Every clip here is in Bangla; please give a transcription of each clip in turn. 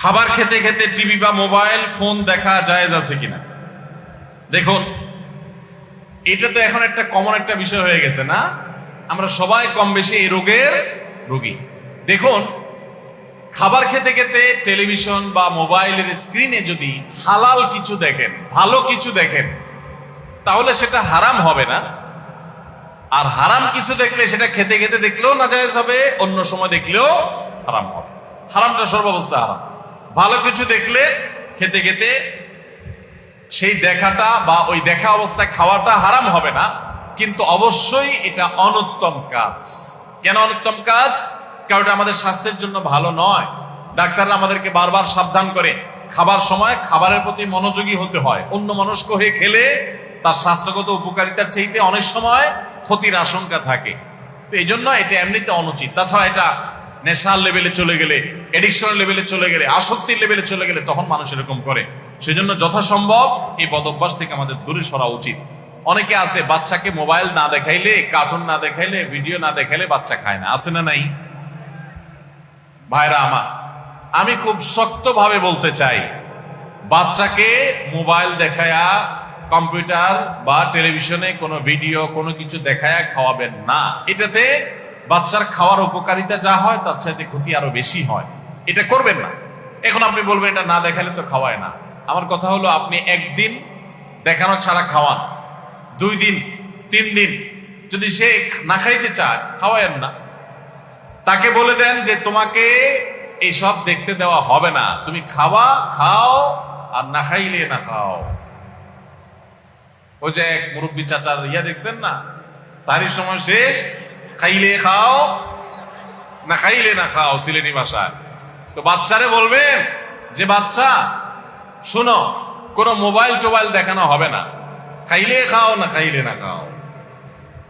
খাবার খেতে খেতে টিভি বা মোবাইল, ফোন দেখা জায়েজ আছে কিনা? দেখুন, এটা তো এখন একটা কমন একটা বিষয় হয়ে গেছে, না? আমরা সবাই কম বেশি এই রোগের রোগী। দেখুন, খাবার খেতে খেতে টেলিভিশন বা মোবাইলের স্ক্রিনে যদি হালাল কিছু দেখেন, ভালো কিছু দেখেন, তাহলে সেটা হারাম হবে না। আর হারাম কিছু দেখলে সেটা খেতে খেতে দেখলেও না জায়েজ হবে, অন্য সময় দেখলেও হারাম হবে। হারামটা সর্বাবস্থা হারাম। ভালো কিছু দেখলে খেতে খেতে সেই দেখাটা বা ওই দেখা অবস্থায় খাওয়াটা হারাম হবে না, কিন্তু অবশ্যই এটা অনুত্তম কাজ। কেন অনুত্তম কাজ? কারণ এটা আমাদের স্বাস্থ্যের জন্য ভালো নয়। ডাক্তাররা আমাদেরকে বারবার সাবধান করে, খাবার সময় খাবারের প্রতি মনোযোগী হতে হয়। অন্য মনস্ক হয়ে খেলে তার স্বাস্থ্যগত উপকারিতার চাইতে অনেক সময় ক্ষতির আশঙ্কা থাকে। তো এই জন্য এটা এমনিতে অনুচিত। তাছাড়া এটা নেশার লেভেলে চলে গেলে এডিকশন লেভেলে চলে গেলে, আসক্তির লেভেলে চলে গেলে তখন মানুষ এরকম করে। সেজন্য যথাসম্ভব এই বদভ্যাস থেকে আমাদের দূরে সরা উচিত। অনেকে আছে বাচ্চাকে মোবাইল না দেখাইলে কার্টুন না দেখাইলে ভিডিও না দেখাইলে বাচ্চা খায় না। আছে না নাই? ভাইরা আমার, আমি খুব শক্তভাবে বলতে চাই, বাচ্চাকে মোবাইল দেখায়া কম্পিউটার বা টেলিভিশনে কোনো ভিডিও কোনো কিছু দেখায়া খাওয়াবেন না। এটাতে বাচ্চার খাওয়ার উপকারিতা যা হয়, তার চাইতে ক্ষতি আরও বেশি হয়। এটা করবেন না। এখন আপনি বলবেন, এটা না দেখালে তো খাওয়ায় না। আমার কথা হলো, আপনি একদিন দেখানো ছাড়া খাওয়ান। দুই দিন, তিন দিন, যদি সে না খাইতে চায়, খাওয়ায়েন না। তাকে বলে দেন যে, তোমাকে এইসব দেখতে দেওয়া হবে না। তুমি খাওয়া, খাও, আর না খাইলে না খাও। ওই যে এক মুরব্বী চাচার ইয়া দেখছেন না? সারির সময় শেষ খাইলে খাও, না খাইলে না খাও, সিলেটি ভাষায় তো বাচ্চারে বলবেন যে, বাচ্চা, শোনো, কোনো মোবাইল টোবাইল দেখানো হবে না। খাইলে খাও, না খাইলে না খাও।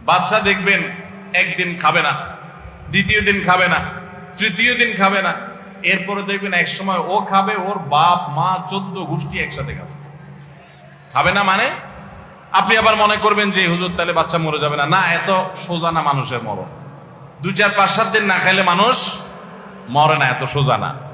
বাচ্চা দেখবেন একদিন খাবে না, দ্বিতীয় দিন খাবে না, তৃতীয় দিন খাবে না। এরপরে দেখবেন এক সময় ও খাবে, ওর বাপ, মা, চোদ্দ গোষ্ঠী একসাথে খাবে। খাবে না মানে? আপনি আবার মনে করবেন যে, হুজুর, তাহলে বাচ্চা মরে যাবে না। না, এত সোজা না মানুষের মরণ। দু চার, পাঁচ, সাত দিন না খাইলে মানুষ মরে না, এত সোজা না।